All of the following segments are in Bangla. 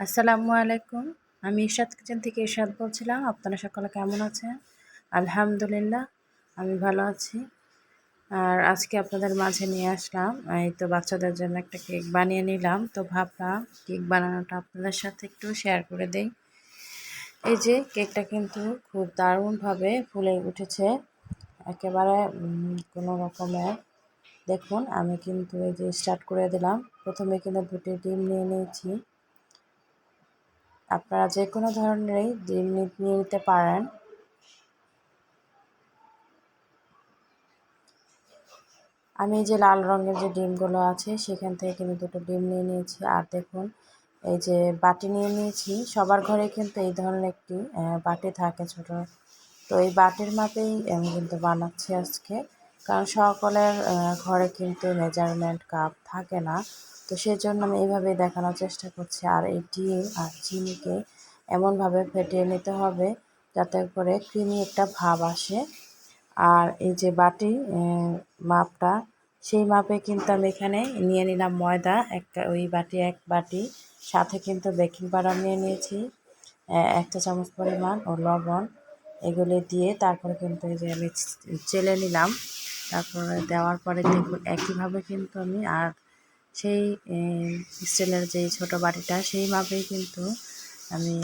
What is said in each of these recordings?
আসসালামু আলাইকুম। আমি ইরশাদ কিচেন থেকে ইরশাদ বলছিলাম। আপনারা সকলে কেমন আছেন? আলহামদুলিল্লাহ, আমি ভালো আছি। আর আজকে আপনাদের মাঝে নিয়ে আসলাম। এই তো বাচ্চাদের জন্য একটা কেক বানিয়ে নিলাম। তো ভাবলাম কেক বানানোটা আপনাদের সাথে একটু শেয়ার করে দেই। এই যে কেকটা কিন্তু খুব দারুণভাবে ফুলে উঠেছে। একেবারে কোনো রকমের। দেখুন, আমি কিন্তু এই যে স্টার্ট করে দিলাম। প্রথমে কিন্তু দুটি ডিম নিয়ে নিয়েছি। আপনারা যে কোনো ধরনেরই ডিম নিয়ে নিতে পারেন। আমি যে লাল রঙের যে ডিমগুলো আছে, সেখান থেকে কিন্তু দুটো ডিম নিয়ে নিয়েছি। আর দেখুন, এই যে বাটি নিয়ে নিয়েছি, সবার ঘরে কিন্তু এই ধরনের একটি বাটি থাকে ছোট। তো এই বাটির মাপেই আমি কিন্তু বানাচ্ছি আজকে। কারণ সকলের ঘরে কিন্তু মেজারমেন্ট কাপ থাকে না। তো সেজন্য আমি এইভাবে দেখানোর চেষ্টা করছি। আর এই ডিম আর চিনিকে এমনভাবে ফেটিয়ে নিতে হবে যাতে করে ক্রিমি একটা ভাব আসে। আর এই যে বাটি মাপটা, সেই মাপে কিন্তু আমি এখানে নিয়ে নিলাম ময়দা। একটা ওই বাটি এক বাটি। সাথে কিন্তু বেকিং পাউডার নিয়ে নিয়েছি এক চা চামচ পরিমাণ ও লবণ। এগুলি দিয়ে তারপরে কিন্তু এই যে আমি চেলে নিলাম। তারপরে দেওয়ার পরে দেখুন একইভাবে কিন্তু আমি আর সেই স্টিলের যে ছোট বাটিটা সেইভাবেই কিন্তু আমি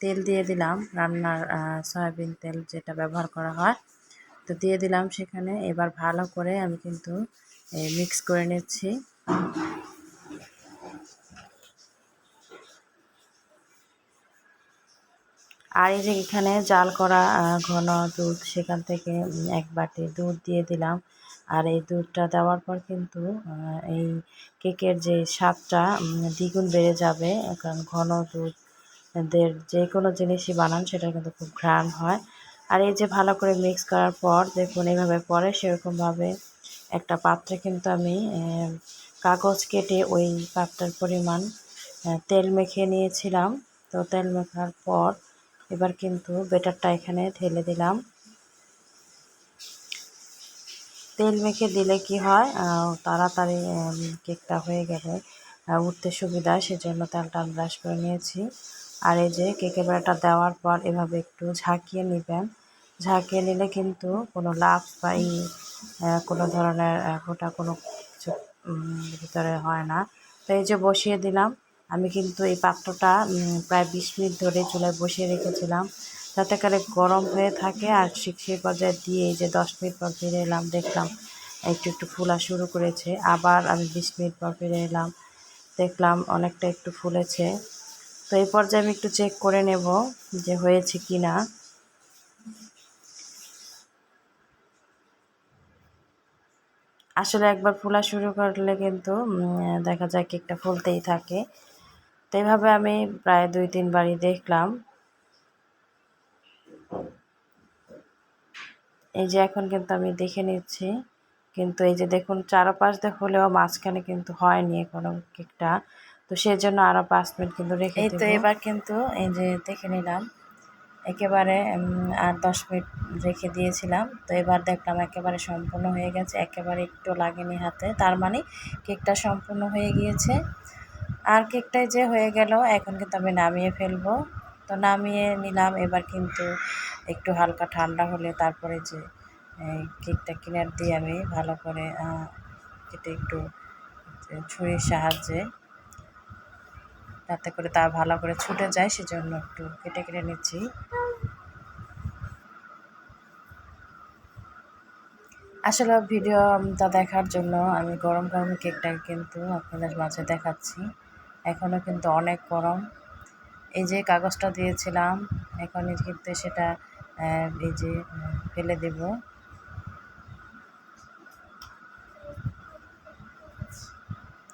তেল দিয়ে দিলাম রান্নার সয়াবিন তেল যেটা ব্যবহার করা হয়। তো দিয়ে দিলাম সেখানে। এবার ভালো করে আমি কিন্তু মিক্স করে নিচ্ছি। আর এই যে এখানে জাল করা ঘন দুধ সেখান থেকে এক বাটি দুধ দিয়ে দিলাম। আর এই দুধটা দেওয়ার পর কিন্তু এই কেকের যে স্বাদটা দ্বিগুণ বেড়ে যাবে। কারণ ঘন দুধ দের যে কোনো জিনিসই বানান সেটা কিন্তু খুব ঘ্রাণ হয়। আর এই যে ভালো করে মিক্স করার পর, দেখুন এইভাবে পরে সেরকমভাবে একটা পাত্রে কিন্তু আমি কাগজ কেটে ওই পাত্রের পরিমাণ তেল মেখে নিয়েছিলাম। তো তেল মেখার পর এবার কিন্তু বেটারটা এখানে ঢেলে দিলাম। তেল মেখে দিলে কি হয় তাড়াতাড়ি কেকটা হয়ে গেলে উঠতে সুবিধা, সেজন্য তেলটা ব্রাশ করে নিয়েছি। আর এই যে কেকের বেড়াটা দেওয়ার পর এভাবে একটু ঝাঁকিয়ে নেবেন। ঝাঁকিয়ে নিলে কিন্তু কোনো লাভ বা ই কোনো ধরনের ফোটা কোনো কিছু ভিতরে হয় না। তো এই যে বসিয়ে দিলাম আমি কিন্তু এই পাত্রটা প্রায় বিশ মিনিট ধরে চুলায় বসিয়ে রেখেছিলাম। যাতে করে গরম হয়ে থাকে আর সেই পর্যায়ে দিয়ে যে দশ মিনিট পর ফিরে এলাম, দেখলাম একটু একটু ফুলা শুরু করেছে। আবার আমি বিশ মিনিট পর ফিরে এলাম, দেখলাম অনেকটা একটু ফুলেছে। তো এই পর্যায়ে আমি একটু চেক করে নেব যে হয়েছে কি না। আসলে একবার ফোলা শুরু করলে কিন্তু দেখা যায় কেকটা ফুলতেই থাকে। তো এইভাবে আমি প্রায় দুই তিনবারই দেখলাম। এই যে এখন কিন্তু আমি দেখে নিচ্ছি। কিন্তু এই যে দেখুন চারপাশ দিয়ে হলেও মাঝখানে কিন্তু হয়নি কোনো কেকটা। তো সেজন্য আরও পাঁচ মিনিট কিন্তু রেখে এই তো এবার কিন্তু এই যে দেখে নিলাম। একেবারে আর দশ মিনিট রেখে দিয়েছিলাম। তো এবার দেখলাম একেবারে সম্পূর্ণ হয়ে গেছে। একেবারে একটু লাগেনি হাতে। তার মানে কেকটা সম্পূর্ণ হয়ে গিয়েছে। আর কেকটাই যে হয়ে গেল, এখন কিন্তু আমি নামিয়ে ফেলব। তো নামিয়ে নিলাম, এবার কিন্তু একটু হালকা ঠান্ডা হলে তারপরে যে কেকটা কিনার দিয়ে আমি ভালো করে কেটে একটু ছুরির সাহায্যে যাতে করে তা ভালো করে ছুটে যায়, সেজন্য একটু কেটে কেটে নিচ্ছি। আসলে ভিডিওটা দেখার জন্য আমি গরম গরম কেকটা কিন্তু আপনাদের মাঝে দেখাচ্ছি। এখনও কিন্তু অনেক গরম। এই যে কাগজটা দিয়েছিলাম, এখন কিন্তু সেটা এই যে ফেলে দেব।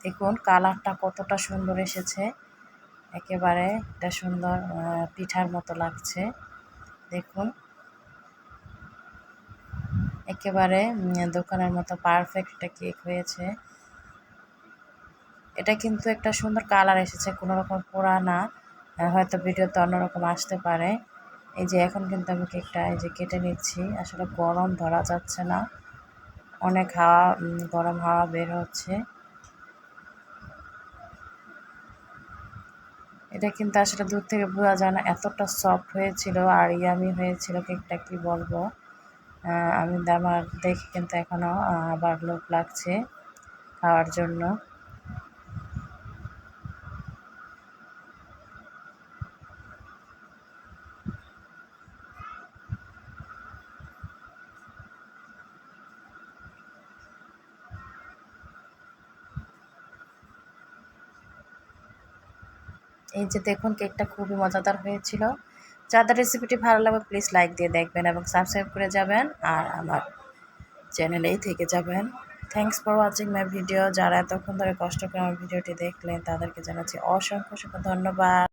দেখুন, কালারটা কতটা সুন্দর এসেছে। একেবারে একটা সুন্দর পিঠার মতো লাগছে। দেখুন। একেবারে দোকানের মতো পারফেক্ট একটা কেক হয়েছে। এটা কিন্তু একটা সুন্দর কালার এসেছে কোনো রকম পোড়া না। হয়তো ভিডিওতে অন্যরকম আসতে পারে। এই যে এখন কিন্তু আমি কেকটা এই যে কেটে নিচ্ছি। আসলে গরম ধরা যাচ্ছে না। অনেক হাওয়া গরম হাওয়া বের হচ্ছে। এটা কিন্তু আসলে দূর থেকে বোঝা যায় না এতটা সফট হয়েছিল আর ইয়ামি হয়েছিল কেকটা কি বলব? আমি আমার দেখে কিন্তু এখনও আহ, আবার লোভ লাগছে খাওয়ার জন্য। এই যে দেখুন, কেকটা খুবই মজাদার হয়েছিল। যাদের রেসিপিটি ভালো লাগবে প্লিজ লাইক দিয়ে দেখবেন এবং সাবস্ক্রাইব করে যাবেন আর আমার চ্যানেলেই থেকে যাবেন। Thanks for watching my video যারা এতক্ষণ ধরে কষ্ট করে আমার ভিডিওটি দেখলেন, তাদেরকে জানাচ্ছি অসংখ্য অসংখ্য ধন্যবাদ।